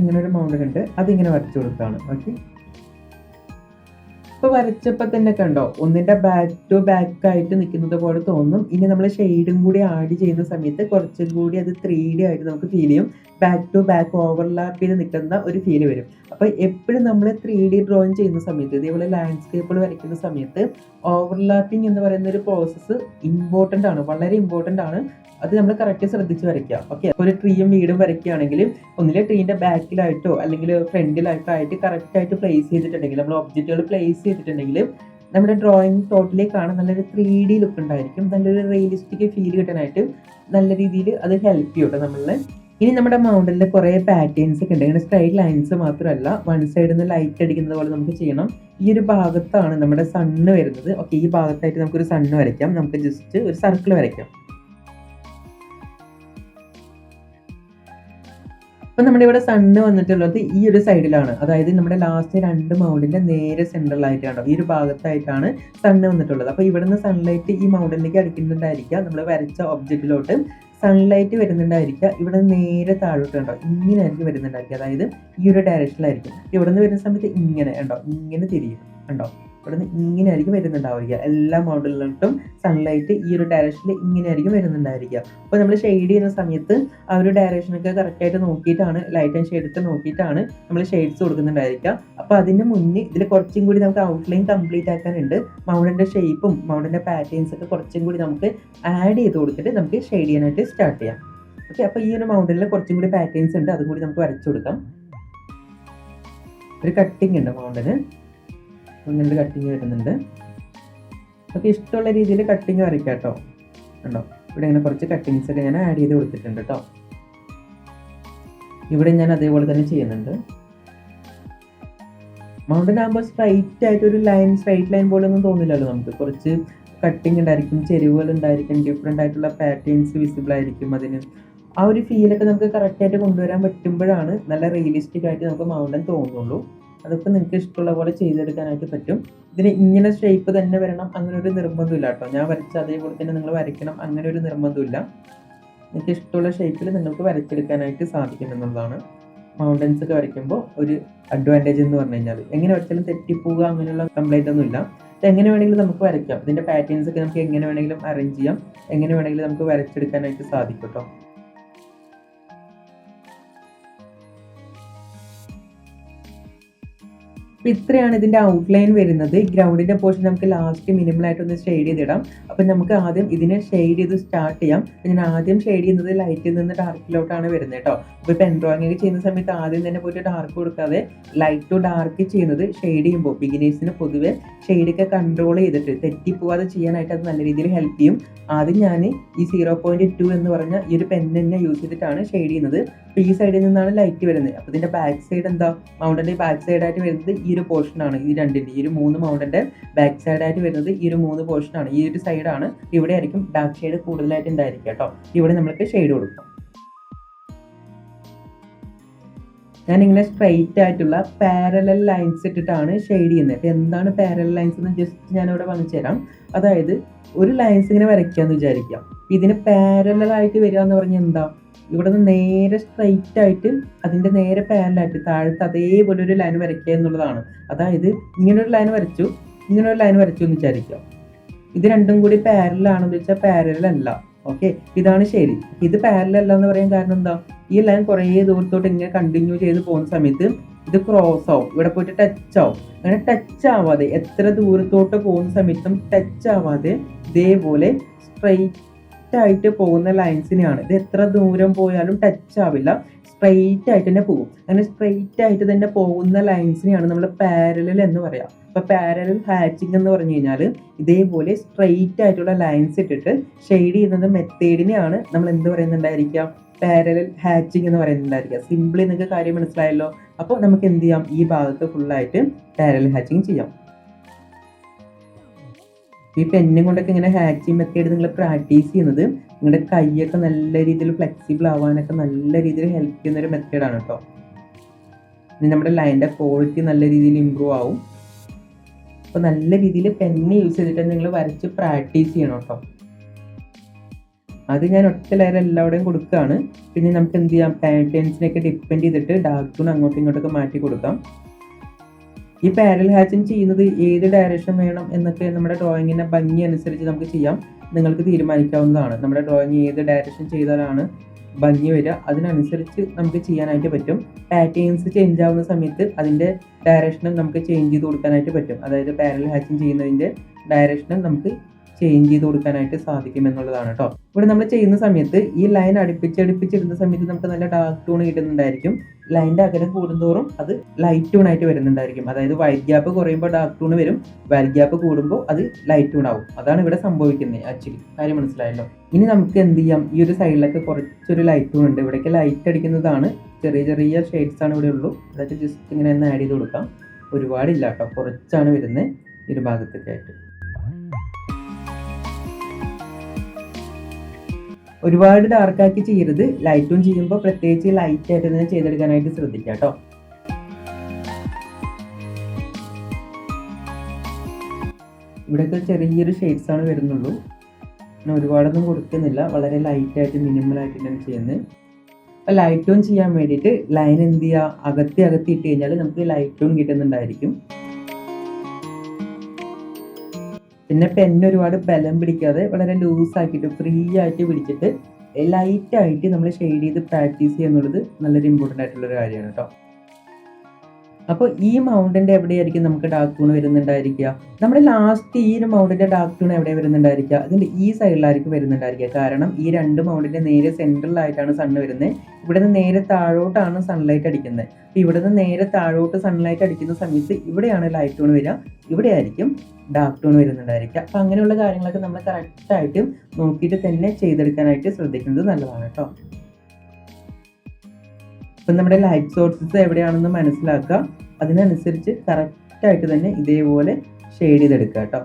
ഇങ്ങനെ ഒരു മൗണ്ടൻ ഉണ്ട്. അതിങ്ങനെ വരച്ചു കൊടുക്കുകയാണ്. ഓക്കെ ഇപ്പൊ വരച്ചപ്പോ തന്നെ കണ്ടോ? ഒന്നിന്റെ ബാക്ക് ടു ബാക്ക് ആയിട്ട് നിൽക്കുന്നത് പോലെ തോന്നും. ഇനി നമ്മൾ ഷെയ്ഡും കൂടി ആഡ് ചെയ്യുന്ന സമയത്ത് കുറച്ചും കൂടി അത് ത്രീ ഡി ആയിട്ട് നമുക്ക് ഫീൽ ചെയ്യും. ബാക്ക് ടു ബാക്ക് ഓവർലാപ്പ് ചെയ്ത് നിൽക്കുന്ന ഒരു ഫീൽ വരും. അപ്പൊ എപ്പോഴും നമ്മൾ ത്രീ ഡി ഡ്രോയിങ് ചെയ്യുന്ന സമയത്ത് ഇതേപോലെ ലാൻഡ്സ്കേപ്പുകൾ വരയ്ക്കുന്ന സമയത്ത് ഓവർലാപ്പിംഗ് എന്ന് പറയുന്ന ഒരു പ്രോസസ്സ് ഇമ്പോർട്ടന്റ് ആണ് വളരെ ഇമ്പോർട്ടന്റ് ആണ്. അത് നമ്മൾ കറക്റ്റ് ശ്രദ്ധിച്ച് വരയ്ക്കുക. ഓക്കെ ഒരു ട്രീയും വീടും വരയ്ക്കുകയാണെങ്കിൽ ഒന്നിലെ ട്രീന്റെ ബാക്കിലായിട്ടോ അല്ലെങ്കിൽ ഫ്രണ്ടിലായിട്ടോ ആയിട്ട് കറക്റ്റായിട്ട് പ്ലേസ് ചെയ്തിട്ടുണ്ടെങ്കിൽ നമ്മൾ ഒബ്ജക്റ്റുകൾ പ്ലേസ് ചെയ്തിട്ടുണ്ടെങ്കിൽ നമ്മുടെ ഡ്രോയിങ് ടോട്ടലി നല്ലൊരു ത്രീ ഡി ലുക്ക് ഉണ്ടായിരിക്കും. നല്ലൊരു റിയലിസ്റ്റിക് ഫീൽ കിട്ടാനായിട്ട് നല്ല രീതിയിൽ അത് ഹെൽപ്പ് ചെയ്യും കേട്ടോ നമ്മളെ. ഇനി നമ്മുടെ മൗണ്ടനിൽ കുറേ പാറ്റേൺസ് ഒക്കെ ഉണ്ട്. ഇങ്ങനെ സ്ട്രൈറ്റ് ലൈൻസ് മാത്രമല്ല വൺ സൈഡിൽ നിന്ന് ലൈറ്റ് അടിക്കുന്നത് പോലെ നമുക്ക് ചെയ്യണം. ഈ ഒരു ഭാഗത്താണ് നമ്മുടെ സണ്ണ് വരുന്നത്. ഓക്കെ ഈ ഭാഗത്തായിട്ട് നമുക്കൊരു സണ്ണ് വരയ്ക്കാം. നമുക്ക് ജസ്റ്റ് ഒരു സർക്കിൾ വരയ്ക്കാം. അപ്പം നമ്മുടെ ഇവിടെ സണ്ണ് വന്നിട്ടുള്ളത് ഈ ഒരു സൈഡിലാണ് അതായത് നമ്മുടെ ലാസ്റ്റ് രണ്ട് മൗണ്ടിന്റെ നേരെ സെൻട്രലായിട്ടാണ് ഈ ഒരു ഭാഗത്തായിട്ടാണ് സണ്ണ് വന്നിട്ടുള്ളത്. അപ്പോൾ ഇവിടുന്ന് സൺലൈറ്റ് ഈ മൗണ്ടിലേക്ക് അടിക്കുന്നുണ്ടായിരിക്കുക നമ്മൾ വരച്ച ഒബ്ജക്റ്റിലോട്ട് സൺലൈറ്റ് വരുന്നുണ്ടായിരിക്കുക. ഇവിടെ നേരെ താഴോട്ട് ഉണ്ടോ ഇങ്ങനെ ആയിരിക്കും വരുന്നുണ്ടായിരിക്കുക. അതായത് ഈ ഒരു ഡയറക്ഷനിലായിരിക്കും ഇവിടെ നിന്ന് വരുന്ന സമയത്ത് ഇങ്ങനെ ഉണ്ടോ ഇങ്ങനെ തിരിയും. കണ്ടോ? ഇവിടെ നിന്ന് ഇങ്ങനെ ആയിരിക്കും വരുന്നുണ്ടാവുക. എല്ലാ മോഡലുകളിലും സൺലൈറ്റ് ഈ ഒരു ഡയറക്ഷനിൽ ഇങ്ങനെ ആയിരിക്കും വരുന്നുണ്ടായിരിക്കുക. അപ്പോൾ നമ്മൾ ഷെയ്ഡ് ചെയ്യുന്ന സമയത്ത് ആ ഒരു ഡയറക്ഷനൊക്കെ കറക്റ്റായിട്ട് നോക്കിയിട്ടാണ് ലൈറ്റ് ആൻഡ് ഷെയ്ഡ് ഒക്കെ നോക്കിയിട്ടാണ് നമ്മൾ ഷെയ്ഡ്സ് കൊടുക്കുന്നുണ്ടായിരിക്കുക. അപ്പോൾ അതിന് മുന്നേ ഇതിൽ കുറച്ചും കൂടി നമുക്ക് ഔട്ട്ലൈൻ കംപ്ലീറ്റ് ആക്കാനുണ്ട്. മൗണ്ടിന്റെ ഷേപ്പും മൗണ്ടിന്റെ പാറ്റേൺസ് ഒക്കെ കുറച്ചും കൂടി നമുക്ക് ആഡ് ചെയ്ത് കൊടുത്തിട്ട് നമുക്ക് ഷെയ്ഡ് ചെയ്യാനായിട്ട് സ്റ്റാർട്ട് ചെയ്യാം. ഓക്കെ അപ്പോൾ ഈ ഒരു മൗണ്ടിൽ കുറച്ചും കൂടി പാറ്റേൺസ് ഉണ്ട്. അതും കൂടി നമുക്ക് വരച്ചു കൊടുക്കാം. ഒരു കട്ടിങ് ഉണ്ട് മൗണ്ടന് ഇങ്ങനത്തെ കട്ടിങ് വരുന്നുണ്ട്. അപ്പോൾ ഇഷ്ടമുള്ള രീതിയിൽ കട്ടിങ് വരയ്ക്കാം കേട്ടോ ഉണ്ടോ ഇവിടെ ഇങ്ങനെ കുറച്ച് കട്ടിങ്സ് ഒക്കെ ഞാൻ ആഡ് ചെയ്ത് കൊടുത്തിട്ടുണ്ട് കേട്ടോ ഇവിടെ ഞാൻ അതേപോലെ തന്നെ ചെയ്യുന്നുണ്ട്. മൗണ്ടൻ ആകുമ്പോൾ സ്ട്രൈറ്റ് ആയിട്ട് ഒരു ലൈൻ സ്ട്രൈറ്റ് ലൈൻ പോലെ ഒന്നും തോന്നില്ലല്ലോ നമുക്ക്. കുറച്ച് കട്ടിങ് ഉണ്ടായിരിക്കും ചെരുവുകൾ ഉണ്ടായിരിക്കും ഡിഫറെന്റ് ആയിട്ടുള്ള പാറ്റേൺസ് വിസിബിൾ ആയിരിക്കും അതിന്. ആ ഒരു ഫീലൊക്കെ നമുക്ക് കറക്റ്റായിട്ട് കൊണ്ടുവരാൻ പറ്റുമ്പോഴാണ് നല്ല റിയലിസ്റ്റിക് ആയിട്ട് നമുക്ക് മൗണ്ടൻ തോന്നുള്ളൂ. അതൊക്കെ നിങ്ങൾക്ക് ഇഷ്ടമുള്ള പോലെ ചെയ്തെടുക്കാനായിട്ട് പറ്റും. ഇതിന് ഇങ്ങനെ ഷേപ്പ് തന്നെ വരണം അങ്ങനെ ഒരു നിർബന്ധമില്ല കേട്ടോ. ഞാൻ വരച്ച അതേപോലെ തന്നെ നിങ്ങൾ വരയ്ക്കണം അങ്ങനെ ഒരു നിർബന്ധമില്ല. നിങ്ങൾക്ക് ഇഷ്ടമുള്ള ഷേപ്പിൽ നിങ്ങൾക്ക് വരച്ചെടുക്കാനായിട്ട് സാധിക്കും എന്നുള്ളതാണ്. മൗണ്ടൻസ് ഒക്കെ വരയ്ക്കുമ്പോൾ ഒരു അഡ്വാന്റേജ് എന്ന് പറഞ്ഞു കഴിഞ്ഞാൽ എങ്ങനെ വരച്ചാലും തെറ്റിപ്പോവുക അങ്ങനെയുള്ള കംപ്ലൈന്റ് ഒന്നുമില്ല എങ്ങനെ വേണമെങ്കിലും നമുക്ക് വരയ്ക്കാം. ഇതിന്റെ പാറ്റേൺസ് ഒക്കെ നമുക്ക് എങ്ങനെ വേണമെങ്കിലും അറേഞ്ച് ചെയ്യാം. എങ്ങനെ വേണമെങ്കിലും നമുക്ക് വരച്ചെടുക്കാനായിട്ട് സാധിക്കും കേട്ടോ. അപ്പൊ ഇത്രയാണ് ഇതിന്റെ ഔട്ട്ലൈൻ വരുന്നത്. ഗ്രൗണ്ടിന്റെ പോർഷൻ നമുക്ക് ലാസ്റ്റ് മിനിമൽ ആയിട്ട് ഒന്ന് ഷെയ്ഡ് ചെയ്തിടാം. അപ്പോൾ നമുക്ക് ആദ്യം ഇതിനെ ഷെയ്ഡ് ചെയ്ത് സ്റ്റാർട്ട് ചെയ്യാം. ഞാൻ ആദ്യം ഷെയ്ഡ് ചെയ്യുന്നത് ലൈറ്റിൽ നിന്ന് ഡാർക്കിലോട്ടാണ് വരുന്നത് കേട്ടോ. അപ്പോൾ പെൻ ഡ്രോയിങ് ഒക്കെ ചെയ്യുന്ന സമയത്ത് ആദ്യം തന്നെ പോയിട്ട് ഡാർക്ക് കൊടുക്കാതെ ലൈറ്റ് ടു ഡാർക്ക് ചെയ്യുന്നത് ഷെയ്ഡ് ചെയ്യുമ്പോൾ ബിഗിനേഴ്സിന് പൊതുവെ ഷെയ്ഡൊക്കെ കൺട്രോൾ ചെയ്തിട്ട് തെറ്റിപ്പോവാതെ ചെയ്യാനായിട്ട് അത് നല്ല രീതിയിൽ ഹെൽപ്പ് ചെയ്യും. ആദ്യം ഞാൻ ഈ സീറോ പോയിന്റ് ടു എന്ന് പറഞ്ഞ ഈ ഒരു പെൻ തന്നെ യൂസ് ചെയ്തിട്ടാണ് ഷെയ്ഡ് ചെയ്യുന്നത്. അപ്പോൾ ഈ സൈഡിൽ നിന്നാണ് ലൈറ്റ് വരുന്നത്. അപ്പോൾ ഇതിന്റെ ബാക്ക് സൈഡ് എന്താ? മൗണ്ടന്റെ ബാക്ക് സൈഡായിട്ട് വരുന്നത്. ഈ ഒരു പോർഷനാണ് ഈ രണ്ടിന്റെ ഈ ഒരു മൂന്ന് മൗണ്ടന്റെ ബാക്ക് സൈഡായിട്ട് വരുന്നത് ഈ ഒരു മൂന്ന് പോർഷനാണ് ഈ ഒരു സൈഡാണ് ഇവിടെ ആയിരിക്കും ഡാർക്ക് സൈഡ് കൂടുതലായിട്ട് ഉണ്ടായിരിക്കുക കേട്ടോ. ഇവിടെ നമ്മൾക്ക് ഷെയ്ഡ് കൊടുക്കാം. ഇങ്ങനെ സ്ട്രൈറ്റ് ആയിട്ടുള്ള പാരലൽ ലൈൻസ് ഇട്ടിട്ടാണ് ഷെയ്ഡ് ചെയ്യുന്നത്. അപ്പോൾ എന്താണ് പാരലൽ ലൈൻസ് എന്ന് ജസ്റ്റ് ഇവിടെ പറഞ്ഞു തരാം. അതായത് ഒരു ലൈൻസ് ഇങ്ങനെ വരയ്ക്കുക എന്ന് വിചാരിക്കാം ഇതിന് പാരലൽ ആയിട്ട് വരിക എന്ന് പറഞ്ഞാൽ എന്താ? ഇവിടെ നിന്ന് നേരെ സ്ട്രൈറ്റ് ആയിട്ട് അതിന്റെ നേരെ പാരലായിട്ട് താഴത്ത് അതേപോലെ ഒരു ലൈൻ വരയ്ക്കുക എന്നുള്ളതാണ്. അതായത് ഇങ്ങനൊരു ലൈൻ വരച്ചു ഇങ്ങനൊരു ലൈൻ വരച്ചു എന്ന് വിചാരിക്കാം ഇത് രണ്ടും കൂടി പാരലാണെന്ന് വെച്ചാൽ പാരലല്ല ഓക്കെ ഇതാണ് ശരി. ഇത് പാരലല്ല എന്ന് പറയാൻ കാരണം എന്താ? ഈ ലൈൻ കുറേ ദൂരത്തോട്ട് ഇങ്ങനെ കണ്ടിന്യൂ ചെയ്ത് പോകുന്ന സമയത്ത് ഇത് ക്രോസ് ആവും. ഇവിടെ പോയിട്ട് ടച്ച് ആവും. അങ്ങനെ ടച്ച് ആവാതെ എത്ര ദൂരത്തോട്ട് പോകുന്ന സമയത്തും ടച്ച് ആവാതെ ഇതേപോലെ സ്ട്രൈറ്റ് ആയിട്ട് പോകുന്ന ലൈൻസിനെയാണ്. ഇത് എത്ര ദൂരം പോയാലും ടച്ച് ആവില്ല. സ്ട്രെയിറ്റ് ആയിട്ട് തന്നെ പോകും. അങ്ങനെ സ്ട്രെയിറ്റ് ആയിട്ട് തന്നെ പോകുന്ന ലൈൻസിനെയാണ് നമ്മൾ പാരലൽ എന്ന് പറയാം. അപ്പോൾ പാരലൽ ഹാച്ചിങ് എന്ന് പറഞ്ഞു കഴിഞ്ഞാൽ ഇതേപോലെ സ്ട്രെയിറ്റ് ആയിട്ടുള്ള ലൈൻസ് ഇട്ടിട്ട് ഷെയ്ഡ് ചെയ്യുന്നത് മെത്തേഡിനെയാണ് നമ്മൾ എന്ത് പറയുന്നുണ്ടായിരിക്കാം പാരലൽ ഹാച്ചിങ് എന്ന് പറയുന്നുണ്ടായിരിക്കുക. സിമ്പിളി നിങ്ങൾക്ക് കാര്യം മനസ്സിലായല്ലോ? അപ്പോൾ നമുക്ക് എന്ത് ചെയ്യാം? ഈ ഭാഗത്ത് ഫുള്ളായിട്ട് പാരലൽ ഹാച്ചിങ് ചെയ്യാം. ഈ പെന്നും കൊണ്ടൊക്കെ ഇങ്ങനെ ഹാച്ചിങ് മെത്തേഡ് നിങ്ങൾ പ്രാക്ടീസ് ചെയ്യുന്നത് നിങ്ങളുടെ കൈയൊക്കെ നല്ല രീതിയിൽ ഫ്ലെക്സിബിൾ ആവാനൊക്കെ നല്ല രീതിയിൽ ഹെൽപ്പ് ചെയ്യുന്ന ഒരു മെത്തേഡാണ് കേട്ടോ നമ്മുടെ ലൈന്റെ ക്വാളിറ്റി നല്ല രീതിയിൽ ഇമ്പ്രൂവ് ആവും. അപ്പോൾ നല്ല രീതിയിൽ പെന്ന് യൂസ് ചെയ്തിട്ട് നിങ്ങൾ വരച്ച് പ്രാക്ടീസ് ചെയ്യണം കേട്ടോ അത് ഞാൻ ഒറ്റ ലെയർ എല്ലാവിടെയും കൊടുക്കുകയാണ്. പിന്നെ നമുക്ക് എന്ത് ചെയ്യാം പാറ്റേൺസിനൊക്കെ ഡിപ്പെൻഡ് ചെയ്തിട്ട് ഡാർക്ക് ടൂൺ അങ്ങോട്ടും ഇങ്ങോട്ടൊക്കെ മാറ്റി കൊടുക്കാം. ഈ പാരൽ ഹാച്ചിങ് ചെയ്യുന്നത് ഏത് ഡയറക്ഷൻ വേണം എന്നൊക്കെ നമ്മുടെ ഡ്രോയിങ്ങിന്റെ ഭംഗി അനുസരിച്ച് നമുക്ക് ചെയ്യാം. നിങ്ങൾക്ക് തീരുമാനിക്കാവുന്നതാണ്. നമ്മുടെ ഡ്രോയിങ് ഏത് ഡയറക്ഷൻ ചെയ്താലാണ് ഭംഗി വരിക. അതിനനുസരിച്ച് നമുക്ക് ചെയ്യാനായിട്ട് പറ്റും. പാറ്റേൺസ് ചേഞ്ച് ആവുന്ന സമയത്ത് അതിന്റെ ഡയറക്ഷനും നമുക്ക് ചേഞ്ച് ചെയ്ത് കൊടുക്കാനായിട്ട് പറ്റും. അതായത് പാരൽ ഹാച്ചിങ് ചെയ്യുന്നതിന്റെ ഡയറക്ഷനും നമുക്ക് ചേഞ്ച് ചെയ്ത് കൊടുക്കാനായിട്ട് സാധിക്കും എന്നുള്ളതാണ് കേട്ടോ ഇവിടെ നമ്മൾ ചെയ്യുന്ന സമയത്ത് ഈ ലൈൻ അടുപ്പിച്ച് സമയത്ത് നമുക്ക് നല്ല ഡാർക്ക് ടൂൺ കിട്ടുന്നുണ്ടായിരിക്കും. ലൈന്റെ അകലം കൂടുന്തോറും അത് ലൈറ്റ് ടൂൺ ആയിട്ട് വരുന്നുണ്ടായിരിക്കും. അതായത് വൈറ്റ് ഗ്യാപ്പ് കുറയുമ്പോൾ ഡാർക്ക് ടൂൺ വരും വൈറ്റ് ഗ്യാപ്പ് കൂടുമ്പോൾ അത് ലൈറ്റ് ടൂൺ ആവും. അതാണ് ഇവിടെ സംഭവിക്കുന്നത് ആക്ച്വലി കാര്യം മനസ്സിലായല്ലോ? ഇനി നമുക്ക് എന്ത് ചെയ്യാം? ഈ ഒരു സൈഡിലൊക്കെ കുറച്ചൊരു ലൈറ്റ് ടൂൺ ഉണ്ട്. ഇവിടേക്ക് ലൈറ്റ് അടിക്കുന്നതാണ്. ചെറിയ ചെറിയ ഷെയ്ഡ്സ് ആണ് ഇവിടെ ഉള്ളൂ. അതായത് ജസ്റ്റ് ഇങ്ങനെ ഒന്ന് ആഡ് ചെയ്ത് കൊടുക്കാം. ഒരുപാടില്ല കേട്ടോ. കുറച്ചാണ് വരുന്നത് ഈ ഒരു ഭാഗത്തൊക്കെ ആയിട്ട് ഒരുപാട് ഡാർക്കാക്കി ചെയ്യരുത്. ലൈറ്റും ചെയ്യുമ്പോൾ പ്രത്യേകിച്ച് ലൈറ്റ് ആയിട്ട് തന്നെ ചെയ്തെടുക്കാനായിട്ട് ശ്രദ്ധിക്കുക കേട്ടോ ഇവിടെയൊക്കെ ചെറിയൊരു ഷെയ്ഡ്സ് ആണ് വരുന്നുള്ളൂ. ഞാൻ ഒരുപാടൊന്നും കൊടുക്കുന്നില്ല. വളരെ ലൈറ്റായിട്ട് മിനിമലായിട്ട് തന്നെ ചെയ്യുന്നത്. അപ്പോൾ ലൈറ്റ് ഓൺ ചെയ്യാൻ വേണ്ടിയിട്ട് ലൈൻ എന്ത് ചെയ്യുക? അകത്തി അകത്തി ഇട്ട് കഴിഞ്ഞാൽ നമുക്ക് ലൈറ്റ് ഓൺ കിട്ടുന്നുണ്ടായിരിക്കും. പിന്നെ പെന്ന് ഒരുപാട് ബലം പിടിക്കാതെ വളരെ ലൂസ് ആക്കിയിട്ട് ഫ്രീ ആയിട്ട് പിടിച്ചിട്ട് ലൈറ്റ് ആയിട്ട് നമ്മൾ ഷെയ്ഡ് ചെയ്ത് പ്രാക്ടീസ് ചെയ്യുന്നുള്ളത് നല്ലൊരു ഇമ്പോർട്ടന്റ് ആയിട്ടുള്ളൊരു കാര്യമാണ് കേട്ടോ. അപ്പോൾ ഈ മൗണ്ടിന്റെ എവിടെയായിരിക്കും നമുക്ക് ഡാർക്ക് വരുന്നുണ്ടായിരിക്കുക? നമ്മുടെ ലാസ്റ്റ് ഈ ഒരു മൗണ്ടിന്റെ ഡാർക്ക് എവിടെ വരുന്നുണ്ടായിരിക്കുക? അതിന്റെ ഈ സൈഡിലായിരിക്കും വരുന്നുണ്ടായിരിക്കുക. കാരണം ഈ രണ്ട് മൗണ്ടിന്റെ നേരെ സെൻട്രലായിട്ടാണ് സണ്ണ് വരുന്നത് ഇവിടെ നിന്ന് നേരെ താഴോട്ടാണ് സൺലൈറ്റ് അടിക്കുന്നത്. അപ്പോൾ ഇവിടെ നിന്ന് നേരെ താഴോട്ട് സൺലൈറ്റ് അടിക്കുന്ന സമയത്ത് ഇവിടെയാണ് ലൈറ്റ് ടൂൺ വരിക. ഇവിടെ ആയിരിക്കും ഡാർക്ക് ടൂൺ വരുന്നുണ്ടായിരിക്കുക. അപ്പം അങ്ങനെയുള്ള കാര്യങ്ങളൊക്കെ നമ്മൾ കറക്റ്റായിട്ടും നോക്കിയിട്ട് തന്നെ ചെയ്തെടുക്കാനായിട്ട് ശ്രദ്ധിക്കുന്നത് നല്ലതാണ് കേട്ടോ. അപ്പം നമ്മുടെ ലൈറ്റ് സോഴ്സസ് എവിടെയാണെന്ന് മനസ്സിലാക്കുക. അതിനനുസരിച്ച് കറക്റ്റായിട്ട് തന്നെ ഇതേപോലെ ഷെയ്ഡ് ചെയ്തെടുക്കുക കേട്ടോ.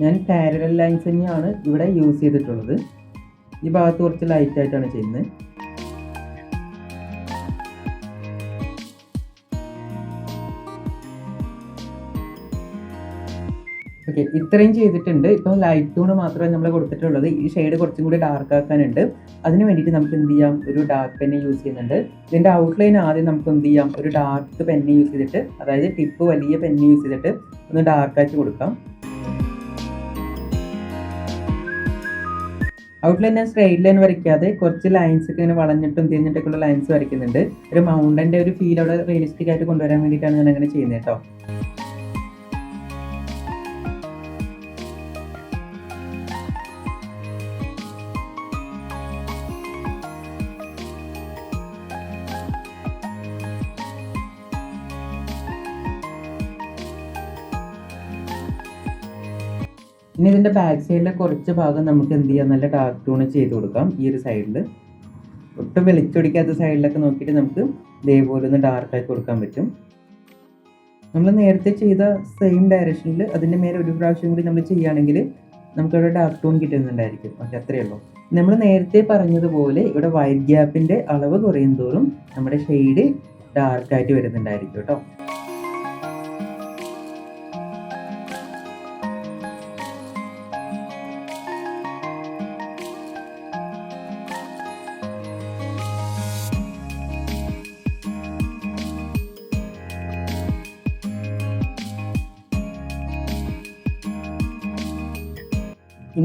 ഞാൻ പാരലൽ ലൈൻസ് തന്നെയാണ് ഇവിടെ യൂസ് ചെയ്തിട്ടുള്ളത്. ഈ ഭാഗത്ത് കുറച്ച് ലൈറ്റായിട്ടാണ് ചെയ്യുന്നത്. ഓക്കെ ഇത്രയും ചെയ്തിട്ടുണ്ട്. ഇപ്പോൾ ലൈറ്റ് ടൂൺ മാത്രമേ നമ്മൾ കൊടുത്തിട്ടുള്ളത്. ഈ ഷെയ്ഡ് കുറച്ചും കൂടി ഡാർക്ക് ആക്കാനുണ്ട്. അതിന് വേണ്ടിയിട്ട് നമുക്ക് എന്ത് ചെയ്യാം? ഒരു ഡാർക്ക് പെന്ന് യൂസ് ചെയ്യുന്നുണ്ട്. ഇതിന്റെ ഔട്ട്ലൈൻ ആദ്യം നമുക്ക് എന്ത് ചെയ്യാം? ഒരു ഡാർക്ക് പെന്ന് യൂസ് ചെയ്തിട്ട് അതായത് ടിപ്പ് വലിയ പെന്ന് യൂസ് ചെയ്തിട്ട് ഒന്ന് ഡാർക്ക് ആക്കി കൊടുക്കാം. ഔട്ട്ലൈൻ ഞാൻ സ്ട്രെയിറ്റ് ലൈൻ വരയ്ക്കാതെ കുറച്ച് ലൈൻസ് ഒക്കെ ഇങ്ങനെ വളഞ്ഞിട്ടും തിരിഞ്ഞിട്ടൊക്കെയുള്ള ലൈൻസ് വരയ്ക്കുന്നുണ്ട്. ഒരു മൗണ്ടന്റെ ഒരു ഫീൽ അവിടെ റിയലിസ്റ്റിക് ആയിട്ട് കൊണ്ടുവരാൻ വേണ്ടിയിട്ടാണ് ഞാൻ അങ്ങനെ ചെയ്യുന്നത് കേട്ടോ. ഇനി ഇതിന്റെ ബാക്ക് സൈഡിലെ കുറച്ച് ഭാഗം നമുക്ക് എന്ത് ചെയ്യാം? നല്ല ഡാർക്ക് ചെയ്ത് കൊടുക്കാം ഈ ഒരു സൈഡിൽ ഒട്ടും വെളിച്ചൊടിക്കാത്ത സൈഡിലൊക്കെ നോക്കിയിട്ട് നമുക്ക് ഇതേപോലെ ഒന്ന് ഡാർക്ക് ആക്കി കൊടുക്കാൻ പറ്റും. നമ്മൾ നേരത്തെ ചെയ്ത സെയിം ഡയറക്ഷനിൽ അതിന്റെ മേലെ ഒരു പ്രാവശ്യം കൂടി നമ്മൾ ചെയ്യുകയാണെങ്കിൽ നമുക്കവിടെ ഡാർക്ക് ടൂൺ കിട്ടുന്നുണ്ടായിരിക്കും. ഓക്കെ അത്രയേ ഉള്ളൂ. നമ്മൾ നേരത്തെ പറഞ്ഞതുപോലെ ഇവിടെ വൈറ്റ് ഗ്യാപ്പിന്റെ അളവ് കുറയും തോറും നമ്മുടെ ഷെയ്ഡ് ഡാർക്കായിട്ട് വരുന്നുണ്ടായിരിക്കും കേട്ടോ.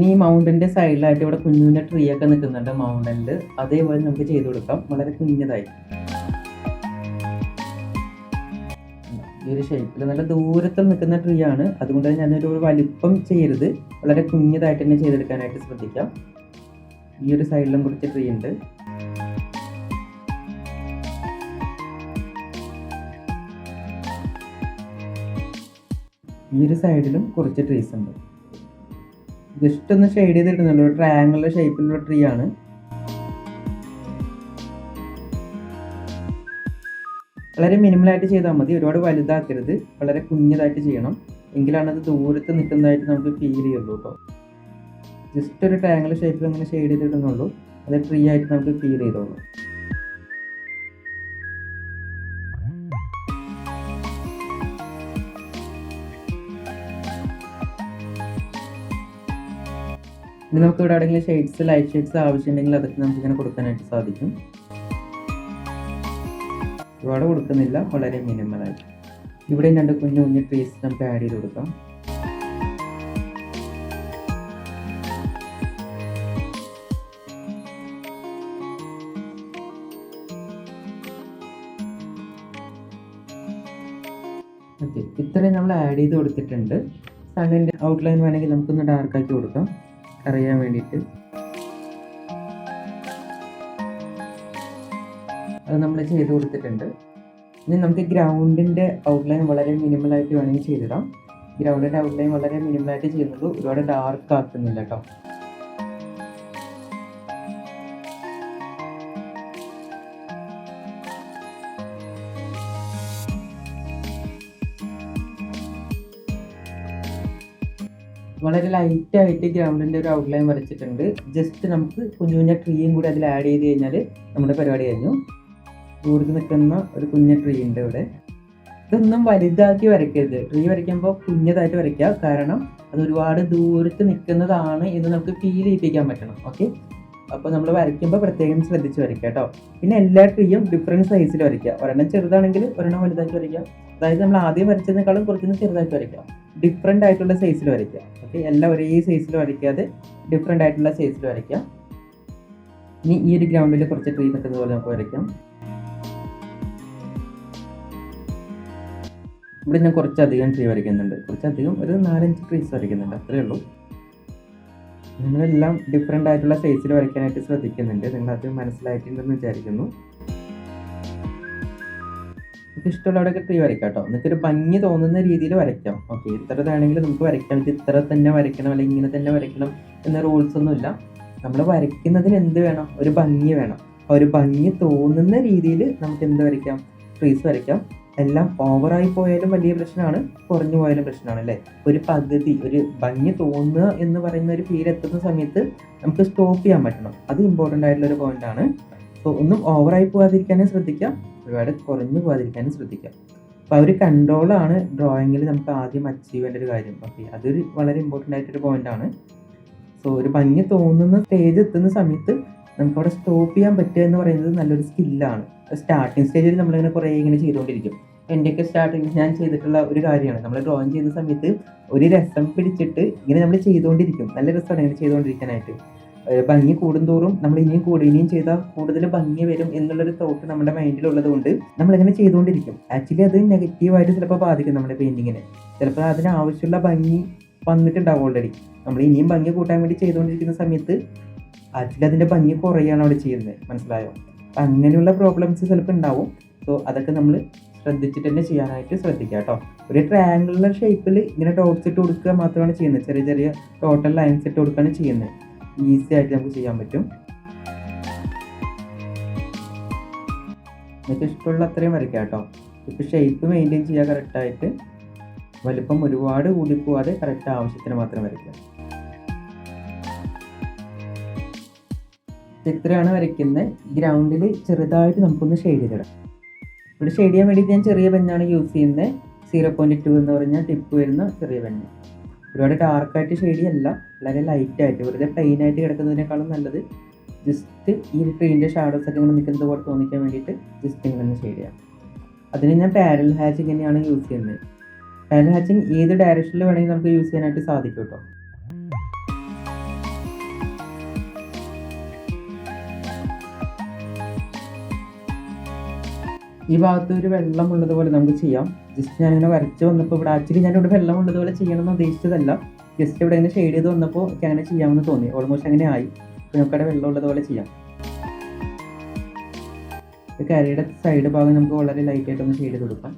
ഈ മൗണ്ടന്റെ സൈഡിലായിട്ട് ഇവിടെ കുഞ്ഞുവിന്റെ കുഞ്ഞു ട്രീ ഒക്കെ നിൽക്കുന്നുണ്ട് മൗണ്ടനിൽ അതേപോലെ നമുക്ക് ചെയ്ത് കൊടുക്കാം. വളരെ കുഞ്ഞതായി. ഈ ഒരു ഷേപ്പിൽ നല്ല ദൂരത്തിൽ നിൽക്കുന്ന ട്രീ ആണ്. അതുകൊണ്ട് തന്നെ ഞാനൊരു വലിപ്പം ചെയ്യരുത്. വളരെ കുഞ്ഞതായിട്ട് തന്നെ ചെയ്തെടുക്കാനായിട്ട് ശ്രദ്ധിക്കാം. ഈ ഒരു സൈഡിലും കുറച്ച് ട്രീ ഉണ്ട്. ഈ ഒരു സൈഡിലും കുറച്ച് ട്രീസ് ഉണ്ട്. ജസ്റ്റ് ഒന്ന് ഷെയ്ഡ് ചെയ്തിട്ടുന്നുള്ളൂ ഒരു ട്രയാങ്കിളിന്റെ ഷേപ്പിലുള്ള ട്രീ ആണ്. വളരെ മിനിമലായിട്ട് ചെയ്താൽ മതി. ഒരുപാട് വലുതാക്കരുത്. വളരെ കുഞ്ഞതായിട്ട് ചെയ്യണം. എങ്കിലാണ് അത് ദൂരത്ത് നിൽക്കുന്നതായിട്ട് നമുക്ക് ഫീൽ ചെയ്യുള്ളൂ കേട്ടോ ജസ്റ്റ് ഒരു ട്രയാങ്കിൾ ഷേപ്പിൽ അങ്ങനെ ഷെയ്ഡ് ചെയ്തിടുന്നുള്ളൂ അത് ട്രീ ആയിട്ട് നമുക്ക് ഫീൽ ചെയ്തോളൂ. ഇനി നമുക്ക് ഇവിടെ എവിടെയെങ്കിലും ഷെയ്ഡ്സ് ലൈറ്റ് ഷെയ്ഡ്സ് ആവശ്യമുണ്ടെങ്കിൽ അതൊക്കെ നമുക്ക് ഇങ്ങനെ കൊടുക്കാനായിട്ട് സാധിക്കും. ഒരുപാട് കൊടുക്കുന്നില്ല വളരെ മിനിമലായിട്ട് ഇവിടെയും രണ്ട് കുഞ്ഞു കുഞ്ഞു ട്രീസ് നമുക്ക് ആഡ് ചെയ്ത് കൊടുക്കാം. ഇത്രയും നമ്മൾ ആഡ് ചെയ്ത് കൊടുത്തിട്ടുണ്ട്. സണ്ണിന്റെ ഔട്ട്ലൈൻ വേണമെങ്കിൽ നമുക്കൊന്ന് ഡാർക്ക് ആക്കി കൊടുക്കാം. അറിയാൻ വേണ്ടിയിട്ട്. അത് നമ്മൾ ചെയ്ത് കൊടുത്തിട്ടുണ്ട്. ഇനി നമുക്ക് ഗ്രൗണ്ടിന്റെ ഔട്ട്ലൈൻ വളരെ മിനിമലായിട്ട് വേണമെങ്കിൽ ചെയ്തിടാം. ഗ്രൗണ്ടിന്റെ ഔട്ട്ലൈൻ വളരെ മിനിമലായിട്ട് ചെയ്യുന്നുള്ളൂ ഒരുപാട് ഡാർക്ക് ആക്കുന്നില്ല കേട്ടോ വളരെ ലൈറ്റായിട്ട് ഗ്രൗണ്ടിന്റെ ഒരു ഔട്ട്ലൈൻ വരച്ചിട്ടുണ്ട്. ജസ്റ്റ് നമുക്ക് കുഞ്ഞു കുഞ്ഞ ട്രീയും കൂടി അതിൽ ആഡ് ചെയ്ത് കഴിഞ്ഞാൽ നമ്മുടെ പരിപാടി കഴിഞ്ഞു. കൂടുതൽ നിൽക്കുന്ന ഒരു കുഞ്ഞ ട്രീ ഉണ്ട് ഇവിടെ. ഇതൊന്നും വലുതാക്കി വരയ്ക്കരുത്. ട്രീ വരയ്ക്കുമ്പോൾ കുഞ്ഞതായിട്ട് വരയ്ക്കുക കാരണം അത് ഒരുപാട് ദൂരത്ത് നിൽക്കുന്നതാണ് എന്ന് നമുക്ക് ഫീൽ ചെയ്യിപ്പിക്കാൻ പറ്റണം. ഓക്കെ അപ്പോൾ നമ്മൾ വരയ്ക്കുമ്പോൾ പ്രത്യേകം ശ്രദ്ധിച്ച് വരയ്ക്കുക കേട്ടോ. പിന്നെ എല്ലാ ട്രീയും ഡിഫറെന്റ് സൈസിൽ വരയ്ക്കുക. ഒരെണ്ണം ചെറുതാണെങ്കിൽ ഒരെണ്ണം വലുതാക്കി വരയ്ക്കുക. അതായത് നമ്മൾ ആദ്യം വരച്ചതിനേക്കാളും കുറച്ചൊന്ന് ചെറുതായിട്ട് വരയ്ക്കുക. ഡിഫറെന്റ് ആയിട്ടുള്ള സൈസിൽ വരയ്ക്കുക. ഓക്കെ എല്ലാം ഒരേ സൈസിൽ വരയ്ക്കാതെ ഡിഫറെന്റ് ആയിട്ടുള്ള സൈസിൽ വരയ്ക്കുക. ഇനി ഈ ഒരു ഗ്രൗണ്ടിൽ കുറച്ച് ട്രീ നിൽക്കുന്ന പോലെ നമുക്ക് വരയ്ക്കാം. ഇവിടെ ഞാൻ കുറച്ചധികം ട്രീ വരയ്ക്കുന്നുണ്ട്. കുറച്ചധികം ഒരു നാലഞ്ച് ട്രീസ് വരയ്ക്കുന്നുണ്ട്. അത്രയേ ഉള്ളൂ. നിങ്ങളെല്ലാം ഡിഫറെന്റ് ആയിട്ടുള്ള സൈസിൽ വരയ്ക്കാനായിട്ട് ശ്രദ്ധിക്കുന്നുണ്ട്. നിങ്ങളത് മനസ്സിലായിട്ടുണ്ടെന്ന് വിചാരിക്കുന്നു. ഇഷ്ടമുള്ള ഇഷ്ടമുള്ളവിടെയൊക്കെ ട്രീ വരയ്ക്കാം കേട്ടോ ഒരു ഭംഗി തോന്നുന്ന രീതിയിൽ വരയ്ക്കാം. ഓക്കെ ഇത്ര ഇതാണെങ്കിൽ നമുക്ക് വരയ്ക്കാം. ഇത് ഇത്ര തന്നെ വരയ്ക്കണം അല്ലെങ്കിൽ ഇങ്ങനെ തന്നെ വരയ്ക്കണം എന്ന റൂൾസ് ഒന്നുമില്ല നമ്മൾ വരയ്ക്കുന്നതിന് എന്ത് വേണം? ഒരു ഭംഗി വേണം. ഒരു ഭംഗി തോന്നുന്ന രീതിയിൽ നമുക്ക് എന്ത് വരയ്ക്കാം? ട്രീസ് വരയ്ക്കാം. എല്ലാം ഓവറായി പോയാലും വലിയ പ്രശ്നമാണ് കുറഞ്ഞു പോയാലും പ്രശ്നമാണ് അല്ലേ? ഒരു പകുതി ഒരു ഭംഗി തോന്നുക എന്ന് പറയുന്ന ഒരു ഫീൽ എത്തുന്ന സമയത്ത് നമുക്ക് സ്റ്റോപ്പ് ചെയ്യാൻ പറ്റണം. അത് ഇമ്പോർട്ടന്റ് ആയിട്ടുള്ള ഒരു പോയിന്റ് ആണ്. സോ ഒന്നും ഓവറായി പോകാതിരിക്കാനും ശ്രദ്ധിക്കാം ഒരുപാട് കുറഞ്ഞു പോകാതിരിക്കാനും ശ്രദ്ധിക്കാം. അപ്പോൾ ആ ഒരു കൺട്രോളാണ് ഡ്രോയിങ്ങിൽ നമുക്ക് ആദ്യം അച്ചീവ് ചെയ്യേണ്ട ഒരു കാര്യം. ഓക്കെ അതൊരു വളരെ ഇമ്പോർട്ടന്റ് ആയിട്ടൊരു പോയിന്റ് ആണ്. സോ ഒരു ഭംഗി തോന്നുന്ന സ്റ്റേജ് എത്തുന്ന സമയത്ത് നമുക്ക് അവിടെ സ്റ്റോപ്പ് ചെയ്യാൻ പറ്റുക എന്ന് പറയുന്നത് നല്ലൊരു സ്കില്ലാണ് സ്റ്റാർട്ടിങ് സ്റ്റേജിൽ നമ്മളിങ്ങനെ കുറേ ഇങ്ങനെ ചെയ്തുകൊണ്ടിരിക്കും. എന്റെയൊക്കെ സ്റ്റാർട്ടിങ് ഞാൻ ചെയ്തിട്ടുള്ള ഒരു കാര്യമാണ്. നമ്മൾ ഡ്രോയിങ് ചെയ്യുന്ന സമയത്ത് ഒരു രസം പിടിച്ചിട്ട് ഇങ്ങനെ നമ്മൾ ചെയ്തുകൊണ്ടിരിക്കും. നല്ല രസമാണ് ഇങ്ങനെ ചെയ്തുകൊണ്ടിരിക്കാനായിട്ട്. ഭംഗി കൂടുന്തോറും നമ്മൾ ഇനിയും കൂടും ഇനിയും ചെയ്താൽ കൂടുതൽ ഭംഗി വരും എന്നുള്ളൊരു തോട്ട് നമ്മുടെ മൈൻഡിലുള്ളത് കൊണ്ട് നമ്മളിങ്ങനെ ചെയ്തുകൊണ്ടിരിക്കും. ആക്ച്വലി അത് നെഗറ്റീവായിട്ട് ചിലപ്പോൾ ബാധിക്കും നമ്മുടെ പെയിന്റിങ്ങിനെ ചിലപ്പോൾ അതിന് ആവശ്യമുള്ള ഭംഗി വന്നിട്ടുണ്ടാവും ഓൾറെഡി നമ്മൾ ഇനിയും ഭംഗി കൂട്ടാൻ വേണ്ടി ചെയ്തുകൊണ്ടിരിക്കുന്ന സമയത്ത് അതിന്റെ ഭംഗി കുറയാണ് അവിടെ ചെയ്യുന്നത് മനസ്സിലായോ? അങ്ങനെയുള്ള പ്രോബ്ലംസ് ചിലപ്പോൾ ഉണ്ടാവും. സോ അതൊക്കെ നമ്മൾ ശ്രദ്ധിച്ചിട്ട് തന്നെ ചെയ്യാനായിട്ട് ശ്രദ്ധിക്കുക കേട്ടോ. ഒരു ട്രയാങ്കുലർ ഷേപ്പിൽ ഇങ്ങനെ ഡോട്ട്സ് ഇട്ട് കൊടുക്കുക മാത്രമാണ് ചെയ്യുന്നത്. ചെറിയ ചെറിയ ടോട്ടൽ ലൈൻസ് ഇട്ട് കൊടുക്കുകയാണ് ചെയ്യുന്നത്. ഈസി ആയിട്ട് നമുക്ക് ചെയ്യാൻ പറ്റും. നിങ്ങൾക്ക് ഇഷ്ടമുള്ള അത്രയും വരയ്ക്കാം കേട്ടോ. ഇപ്പോൾ ഷേപ്പ് മെയിന്റെയിൻ ചെയ്യുക കറക്റ്റായിട്ട് വലിപ്പം ഒരുപാട് കൂടി പോവാതെ കറക്റ്റ് ആവശ്യത്തിന് മാത്രം വരയ്ക്കുക. ഇത്രയാണ് വരയ്ക്കുന്നത്. ഗ്രൗണ്ടിൽ ചെറുതായിട്ട് നമുക്കൊന്ന് ഷെയ്ഡ് ചെയ്തിടാം. ഇവിടെ ഷെയ്ഡ് ചെയ്യാൻ വേണ്ടി ഞാൻ ചെറിയ പെന്നാണ് യൂസ് ചെയ്യുന്നത്. സീറോ പോയിന്റ് ടു എന്ന് പറഞ്ഞാൽ ടിപ്പ് വരുന്ന ചെറിയ പെണ്ണ് ഒരുപാട് ഡാർക്കായിട്ട് ഷെയ്ഡ് അല്ല. വളരെ ലൈറ്റ് ആയിട്ട് വെറുതെ പ്ലെയിൻ ആയിട്ട് കിടക്കുന്നതിനേക്കാളും നല്ലത് ജസ്റ്റ് ഈ ട്രീന്റെ ഷാഡോസ് ഒക്കെ ഇങ്ങനെ നിൽക്കുന്നത് പോലെ തോന്നിക്കാൻ വേണ്ടിയിട്ട് ജസ്റ്റ് ഇങ്ങനെ ഷെയ്ഡ് ചെയ്യാം. അതിന് ഞാൻ പാരൽ ഹാച്ചിങ് തന്നെയാണ് യൂസ് ചെയ്യുന്നത്. പാരൽ ഹാച്ചിങ് ഏത് ഡയറക്ഷനിൽ വേണമെങ്കിൽ നമുക്ക് യൂസ് ചെയ്യാനായിട്ട് സാധിക്കും കേട്ടോ ഈ ഭാഗത്ത് ഒരു വെള്ളമുള്ളത് പോലെ നമുക്ക് ചെയ്യാം. ജസ്റ്റ് ഞാനിങ്ങനെ വരച്ച് വന്നപ്പോൾ ഇവിടെ ആക്ച്വലി ഞാൻ ഇവിടെ പോലെ ചെയ്യണമെന്ന് ഉദ്ദേശിച്ചതല്ല. ജസ്റ്റ് ഇവിടെ ഇങ്ങനെ ഷെയ്ഡ് ചെയ്ത് വന്നപ്പോൾ അങ്ങനെ ചെയ്യാമെന്ന് തോന്നി. ഓൾമോസ്റ്റ് അങ്ങനെ ആയി. നമുക്കവിടെ വെള്ളമുള്ളത് പോലെ ചെയ്യാം. കരയുടെ സൈഡ് ഭാഗം നമുക്ക് വളരെ ലൈറ്റ് ആയിട്ടൊന്ന് ഷെയ്ഡ് ചെയ്ത് കൊടുക്കാം.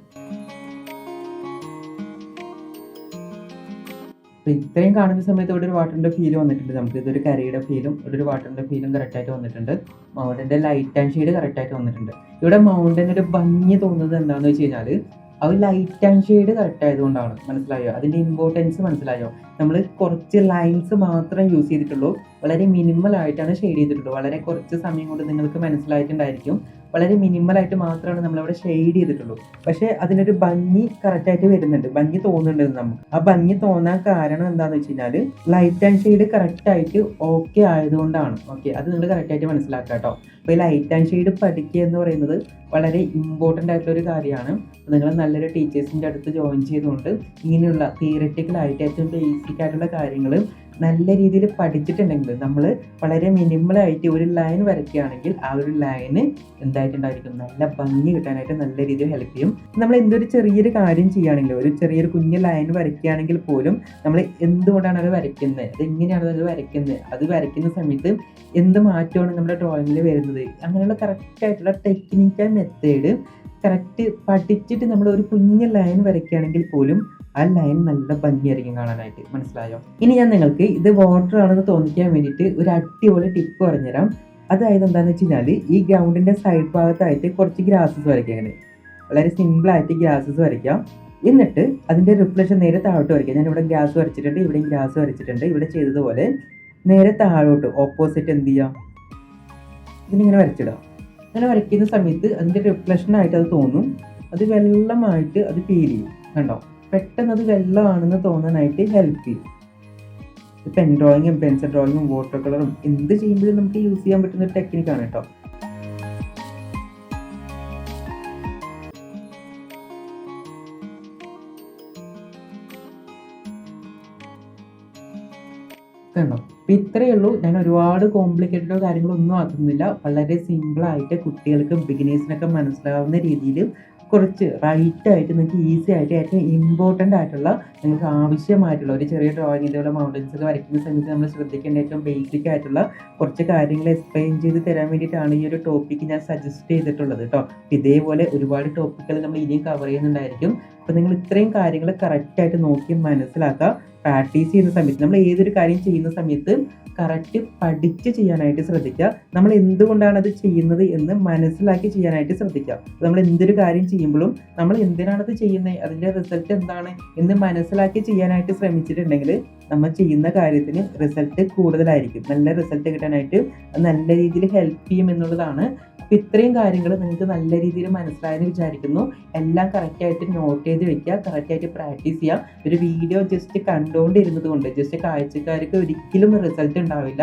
ഇത്രയും കാണുന്ന സമയത്ത് ഇവിടെ ഒരു വാട്ടറിന്റെ ഫീൽ വന്നിട്ടുണ്ട്. നമുക്ക് ഇതൊരു കരയുടെ ഫീലും ഇവിടെ ഒരു വാട്ടറിന്റെ ഫീലും കറക്റ്റ് ആയിട്ട് വന്നിട്ടുണ്ട്. മൗണ്ടന്റെ ലൈറ്റ് ആൻഡ് ഷെയ്ഡ് കറക്റ്റ് ആയിട്ട് വന്നിട്ടുണ്ട്. ഇവിടെ മൗണ്ടന് ഒരു ഭംഗി തോന്നുന്നത് എന്താണെന്ന് വെച്ച് കഴിഞ്ഞാൽ ഒരു ലൈറ്റ് ആൻഡ് ഷെയ്ഡ് കറക്റ്റ് ആയതുകൊണ്ടാണ്. മനസ്സിലായോ? അതിന്റെ ഇമ്പോർട്ടൻസ് മനസ്സിലായോ? നമ്മൾ കുറച്ച് ലൈൻസ് മാത്രം യൂസ് ചെയ്തിട്ടുള്ളൂ. വളരെ മിനിമൽ ആയിട്ടാണ് ഷെയ്ഡ് ചെയ്തിട്ടുള്ളൂ. വളരെ കുറച്ച് സമയം കൊണ്ട് നിങ്ങൾക്ക് മനസ്സിലായിട്ടുണ്ടായിരിക്കും. വളരെ മിനിമൽ ആയിട്ട് മാത്രമാണ് നമ്മളവിടെ ഷെയ്ഡ് ചെയ്തിട്ടുള്ളൂ. പക്ഷേ അതിനൊരു ഭംഗി കറക്റ്റ് ആയിട്ട് വരുന്നുണ്ട്. ഭംഗി തോന്നുന്നുണ്ട് നമുക്ക്. ആ ഭംഗി തോന്നാൻ കാരണം എന്താണെന്ന് വെച്ച് കഴിഞ്ഞാൽ ലൈറ്റ് ആൻഡ് ഷെയ്ഡ് കറക്റ്റ് ആയിട്ട് ഓക്കെ ആയതുകൊണ്ടാണ്. ഓക്കെ അത് നിങ്ങൾ കറക്റ്റ് ആയിട്ട് മനസ്സിലാക്കുക കേട്ടോ അപ്പോൾ ഈ ലൈറ്റ് ആൻഡ് ഷെയ്ഡ് പഠിക്കുക എന്ന് പറയുന്നത് വളരെ ഇമ്പോർട്ടന്റ് ആയിട്ടുള്ള ഒരു കാര്യമാണ്. നിങ്ങൾ നല്ലൊരു ടീച്ചേഴ്സിന്റെ അടുത്ത് ജോയിൻ ചെയ്തുകൊണ്ട് ഇങ്ങനെയുള്ള തിയററ്റിക്കൽ ആയിട്ട് ഏറ്റവും ബേസിക് ആയിട്ടുള്ള കാര്യങ്ങൾ നല്ല രീതിയിൽ പഠിച്ചിട്ടുണ്ടെങ്കിൽ നമ്മൾ വളരെ മിനിമലായിട്ട് ഒരു ലൈൻ വരയ്ക്കുകയാണെങ്കിൽ ആ ഒരു ലൈന് എന്തായിട്ടുണ്ടായിരിക്കും? നല്ല ഭംഗി കിട്ടാനായിട്ട് നല്ല രീതിയിൽ ഹെൽപ്പ് ചെയ്യും. നമ്മൾ എന്തൊരു ചെറിയൊരു കാര്യം ചെയ്യുകയാണെങ്കിൽ ഒരു ചെറിയൊരു കുഞ്ഞ് ലൈൻ വരയ്ക്കുകയാണെങ്കിൽ പോലും നമ്മൾ എന്തുകൊണ്ടാണ് അത് വരയ്ക്കുന്നത്? അത് എങ്ങനെയാണ് അത് വരയ്ക്കുന്നത്? അത് വരയ്ക്കുന്ന സമയത്ത് എന്ത് മാറ്റമാണ് നമ്മുടെ ഡ്രോയിങ്ങിൽ വരുന്നത്? അങ്ങനെയുള്ള കറക്റ്റായിട്ടുള്ള ടെക്നിക്കൽ മെത്തേഡ് കറക്റ്റ് പഠിച്ചിട്ട് നമ്മൾ ഒരു കുഞ്ഞ് ലൈൻ വരയ്ക്കുകയാണെങ്കിൽ പോലും ആ ലൈൻ നല്ല ഭംഗിയായിരിക്കും കാണാനായിട്ട്. മനസ്സിലായോ? ഇനി ഞാൻ നിങ്ങൾക്ക് ഇത് വാട്ടർ ആണെന്ന് തോന്നിക്കാൻ വേണ്ടിയിട്ട് ഒരു അടിപൊളി ടിപ്പ് പറഞ്ഞുതരാം. അതായത് എന്താണെന്ന് വെച്ച് കഴിഞ്ഞാൽ ഈ ഗ്രൗണ്ടിന്റെ സൈഡ് ഭാഗത്തായിട്ട് കുറച്ച് ഗ്രാസസ് വരയ്ക്കാം അങ്ങനെ വളരെ സിമ്പിൾ ആയിട്ട് ഗ്രാസസ് വരയ്ക്കാം. എന്നിട്ട് അതിന്റെ റിഫ്ലക്ഷൻ നേരെ താഴോട്ട് വരയ്ക്കാം. ഞാൻ ഇവിടെ ഗ്യാസ് വരച്ചിട്ടുണ്ട് ഇവിടെയും ഗ്യാസ് വരച്ചിട്ടുണ്ട്. ഇവിടെ ചെയ്തതുപോലെ നേരെ താഴോട്ട് ഓപ്പോസിറ്റ് എന്ത് ചെയ്യാം? ഇതിനിങ്ങനെ വരച്ചിടാം. അങ്ങനെ വരയ്ക്കുന്ന സമയത്ത് അതിന്റെ റിഫ്ലക്ഷൻ ആയിട്ട് അത് തോന്നും. അത് വെള്ളമായിട്ട് അത് ഫീൽ ചെയ്യും. കണ്ടോ? പെട്ടെന്ന് അത് വെള്ളമാണെന്ന് തോന്നാനായിട്ട് ഹെൽപ്പ് ചെയ്യും. പെൻ ഡ്രോയിങ്ങും പെൻസിൽ ഡ്രോയിങ്ങും വാട്ടർ കളറും എന്ത് ചെയ്യുമ്പോഴും നമുക്ക് യൂസ് ചെയ്യാൻ പറ്റുന്ന ഒരു ടെക്നിക്കാണ് കേട്ടോ കണ്ടോ? അപ്പം ഇത്രയേ ഉള്ളൂ. ഞാൻ ഒരുപാട് കോംപ്ലിക്കേറ്റഡോ കാര്യങ്ങളോ ഒന്നും ആക്കുന്നില്ല. വളരെ സിമ്പിൾ സിമ്പിളായിട്ട് കുട്ടികൾക്ക് ബിഗിനേഴ്സിനൊക്കെ മനസ്സിലാവുന്ന രീതിയിൽ കുറച്ച് റൈറ്റ് ആയിട്ട് നിങ്ങൾക്ക് ഈസി ആയിട്ട് ഏറ്റവും ഇമ്പോർട്ടന്റ് ആയിട്ടുള്ള നിങ്ങൾക്ക് ആവശ്യമായിട്ടുള്ള ഒരു ചെറിയ ഡ്രോയിങ് ഇതേപോലെ മൗണ്ടൻസ് ഒക്കെ വരയ്ക്കുന്ന സമയത്ത് നമ്മൾ ശ്രദ്ധിക്കേണ്ട ഏറ്റവും ബേസിക് ആയിട്ടുള്ള കുറച്ച് കാര്യങ്ങൾ എക്സ്പ്ലെയിൻ ചെയ്ത് തരാൻ വേണ്ടിയിട്ടാണ് ഈ ഒരു ടോപ്പിക്ക് ഞാൻ സജസ്റ്റ് ചെയ്തിട്ടുള്ളത് കേട്ടോ ഇതേപോലെ ഒരുപാട് ടോപ്പിക്കുകൾ നമ്മൾ ഇനിയും കവർ ചെയ്യുന്നുണ്ടായിരിക്കും. അപ്പോൾ നിങ്ങൾ ഇത്രയും കാര്യങ്ങൾ കറക്റ്റായിട്ട് നോക്കി മനസ്സിലാക്കുക. പ്രാക്ടീസ് ചെയ്യുന്ന സമയത്ത് നമ്മൾ ഏതൊരു കാര്യം ചെയ്യുന്ന സമയത്ത് കറക്റ്റ് പഠിച്ച് ചെയ്യാനായിട്ട് ശ്രദ്ധിക്കുക. നമ്മൾ എന്തുകൊണ്ടാണ് അത് ചെയ്യുന്നത് എന്ന് മനസ്സിലാക്കി ചെയ്യാനായിട്ട് ശ്രദ്ധിക്കുക. നമ്മൾ എന്തൊരു കാര്യം ചെയ്യുമ്പോഴും നമ്മൾ എന്തിനാണത് ചെയ്യുന്നത് അതിന്റെ റിസൾട്ട് എന്താണ് എന്ന് മനസ്സിലാക്കി ചെയ്യാനായിട്ട് ശ്രമിച്ചിട്ടുണ്ടെങ്കിൽ നമ്മൾ ചെയ്യുന്ന കാര്യത്തിന് റിസൾട്ട് കൂടുതലായിരിക്കും. നല്ല റിസൾട്ട് കിട്ടാനായിട്ട് നല്ല രീതിയിൽ ഹെൽപ്പ് ചെയ്യും എന്നുള്ളതാണ് അപ്പോൾ ഇത്രയും കാര്യങ്ങൾ നിങ്ങൾക്ക് നല്ല രീതിയിൽ മനസ്സിലായെന്ന് വിചാരിക്കുന്നു. എല്ലാം കറക്റ്റായിട്ട് നോട്ട് ചെയ്ത് വെക്കുക കറക്റ്റായിട്ട് പ്രാക്ടീസ് ചെയ്യാം. ഒരു വീഡിയോ ജസ്റ്റ് കണ്ടുകൊണ്ടിരുന്നത് കൊണ്ട് ജസ്റ്റ് കാഴ്ചക്കാർക്ക് ഒരിക്കലും റിസൾട്ട് ഉണ്ടാവില്ല.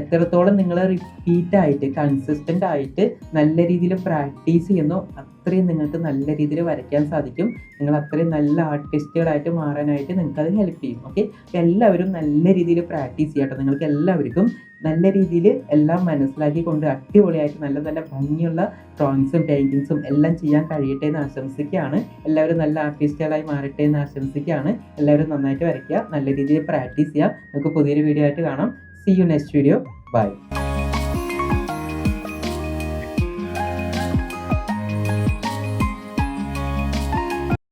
എത്രത്തോളം നിങ്ങൾ റിപ്പീറ്റ് ആയിട്ട് കൺസിസ്റ്റന്റ് ആയിട്ട് നല്ല രീതിയിൽ പ്രാക്ടീസ് ചെയ്യുന്നു അത്രയും നിങ്ങൾക്ക് നല്ല രീതിയിൽ വരയ്ക്കാൻ സാധിക്കും. നിങ്ങൾ അത്രയും നല്ല ആർട്ടിസ്റ്റുകളായിട്ട് മാറാനായിട്ട് നിങ്ങൾക്ക് അത് ഹെൽപ്പ് ചെയ്യും ഓക്കെ എല്ലാവരും നല്ല രീതിയിൽ പ്രാക്ടീസ് ചെയ്യട്ടോ നിങ്ങൾക്ക് എല്ലാവർക്കും നല്ല രീതിയിൽ എല്ലാം മനസ്സിലാക്കി കൊണ്ട് അടിപൊളിയായിട്ട് നല്ല നല്ല ഭംഗിയുള്ള ഡ്രോയിങ്സും പെയിന്റിങ്സും എല്ലാം ചെയ്യാൻ കഴിയട്ടെ എന്ന് ആശംസിക്കുകയാണ്. എല്ലാവരും നല്ല ആർട്ടിസ്റ്റുകളായി മാറട്ടെ എന്ന് ആശംസിക്കുകയാണ്. എല്ലാവരും നന്നായിട്ട് വരയ്ക്കുക. നല്ല രീതിയിൽ പ്രാക്ടീസ് ചെയ്യുക നമുക്ക് പുതിയൊരു വീഡിയോ ആയിട്ട് കാണാം. See you next video bye